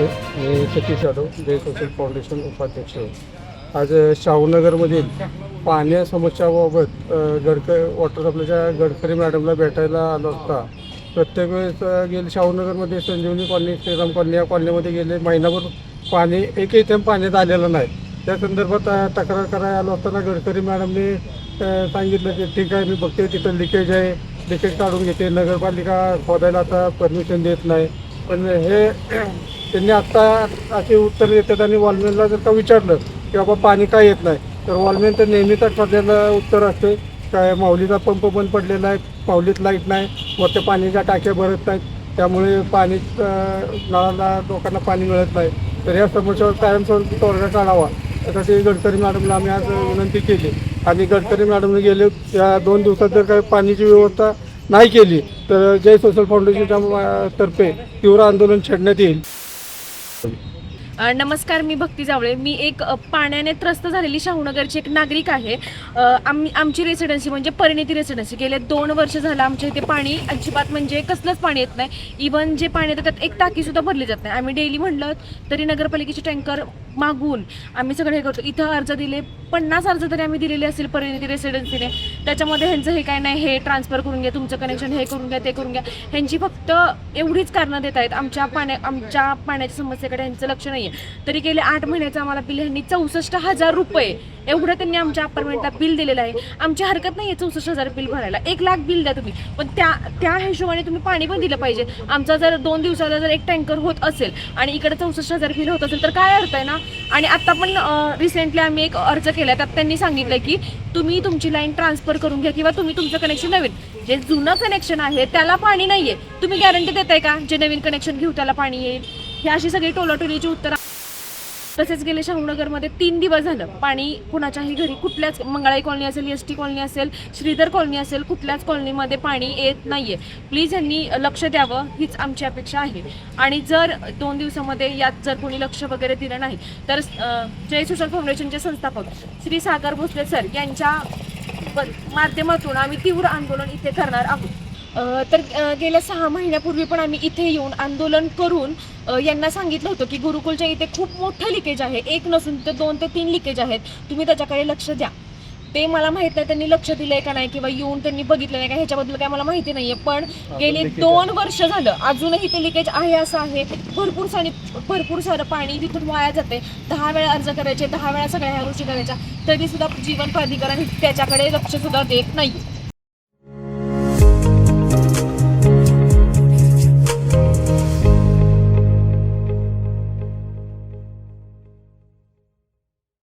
मी Satish Yadav Jai social foundation उपाध्यक्ष. आज शाहूनगरमधील पाण्या समस्याबाबत अ, गडकरी वॉटर सप्लायच्या गडकरी मॅडमला भेटायला आलो असता प्रत्येक वेळेस गेले शाहूनगरमध्ये संजीवनी कॉलनी श्रीराम कॉलनी या कॉलनीमध्ये गेले. महिनाभर पाणी एकही थेंब पाण्यात आलेलं नाही. त्या संदर्भात तक्रार करायला आलो असताना गडकरी मॅडमने सांगितलं की ठीक आहे मी बघते तिथं लिकेज आहे. लिकेज काढून घेते. नगरपालिका खोदायला आता परमिशन देत नाही. पण हे त्यांनी आत्ता असे उत्तर देतात आणि वॉलमॅनला जर का विचारलं की बाबा पाणी का येत नाही तर वॉलमॅन तर नेहमीच ठरलेलं उत्तर असते काय माऊलीचा पंप बंद पडलेला आहे माऊलीत लाइट नाही वरच्या पाण्याच्या टाक्या भरत नाहीत त्यामुळे पाणी नळाला लोकांना पाणी मिळत नाही. तर या समस्यावर कायमस्वरूपी तोडगा काढावा यासाठी गडकरी मॅडमला आम्ही आज विनंती केली. आणि गडकरी मॅडमने गेले या दोन दिवसात जर काही पाण्याची व्यवस्था नाही केली तर जय सोशल फाउंडेशनच्या तर्फे तीव्र आंदोलन छेडण्यात येईल. नमस्कार मी भक्ती जावळे. मी एक पाण्याने त्रस्त झालेली शाहूनगरची एक नागरिक आहे. आम आम्ही आमची रेसिडेन्सी म्हणजे परिणिती रेसिडेन्सी गेले दोन वर्ष झालं आमच्या इथे पाणी अजिबात म्हणजे कसलंच पाणी येत नाही. इवन जे पाणी येतं त्यात एक टाकीसुद्धा भरली जात नाही. आम्ही डेली म्हणलं तरी नगरपालिकेचे टँकर मागून आम्ही सगळं हे करतो. इथं अर्ज दिले पन्नास अर्ज तरी आम्ही दिलेले असतील परिणिती रेसिडेन्सीने त्याच्यामध्ये ह्यांचं हे काय नाही हे ट्रान्सफर करून घ्या तुमचं कनेक्शन हे करून घ्या ते करून घ्या. ह्यांची फक्त एवढीच कारणं देत आहेत. आमच्या पाण्या आमच्या पाण्याच्या समस्येकडे ह्यांचं लक्ष नाही आहे तरी गेले आठ महिन्याचं आम्हाला बिल ह्यांनी चौसष्ट हजार रुपये एवढं त्यांनी आमच्या अपार्टमेंटला बिल दिलेलं आहे. आमची हरकत नाही आहे चौसष्ट हजार बिल भरायला. एक लाख बिल द्या तुम्ही. पण त्या त्या हिशोबाने तुम्ही पाणी पण दिलं पाहिजे. आमचा जर दोन दिवसाला जर एक टँकर होत असेल आणि इकडे चौसष्ट हजार बिल होत असेल तर काय अर्थ आहे ना? आणि आत्ता पण रिसेंटली आम्ही एक अर्ज केला त्यात त्यांनी सांगितलं की तुम्ही तुमची लाईन ट्रान्सफर करून घ्या किंवा तुम्ही तुमचं कनेक्शन नवीन. जे जुनं कनेक्शन आहे त्याला पाणी नाहीये. तुम्ही गॅरंटी देताय का? जे नवीन कनेक्शन घेऊ त्याला पाणी येईल? ही अशी सगळी टोलाटोलीची उत्तर तसेच गेले शाहूनगरमध्ये तीन दिवस झालं. पाणी कुणाच्याही घरी कुठल्याच मंगळाई कॉलनी असेल एस टी कॉलनी असेल श्रीधर कॉलनी असेल कुठल्याच कॉलनीमध्ये पाणी येत नाही आहे प्लीज यांनी लक्ष द्यावं हीच आमची अपेक्षा आहे. आणि जर दोन दिवसामध्ये यात जर कोणी लक्ष वगैरे दिलं नाही तर जय सोशल फाउंडेशनचे संस्थापक श्री सागर भोसले सर यांच्या माध्यमातून आम्ही तीव्र आंदोलन इथे करणार आहोत. तर गेल्या सहा महिन्यापूर्वी पण आम्ही इथे येऊन आंदोलन करून यांना सांगितलं होतं की गुरुकुलच्या इथे खूप मोठं लिकेज आहे. एक नसून तर दोन ते तीन लिकेज आहेत. तुम्ही त्याच्याकडे लक्ष द्या. ते मला माहीत नाही त्यांनी लक्ष दिलंय का नाही किंवा येऊन त्यांनी बघितलं नाही का ह्याच्याबद्दल काय मला माहिती नाहीये. पण गेली दोन वर्ष झालं अजूनही ते लिकेज आहे असं आहे. भरपूर सारी भरपूर सारं पाणी तिथून वाया जाते. दहा वेळा अर्ज करायचे दहा वेळा सगळ्या ह्या गोष्टी करायच्या तरी सुद्धा जीवन प्राधिकरण त्याच्याकडे लक्ष सुद्धा देत नाही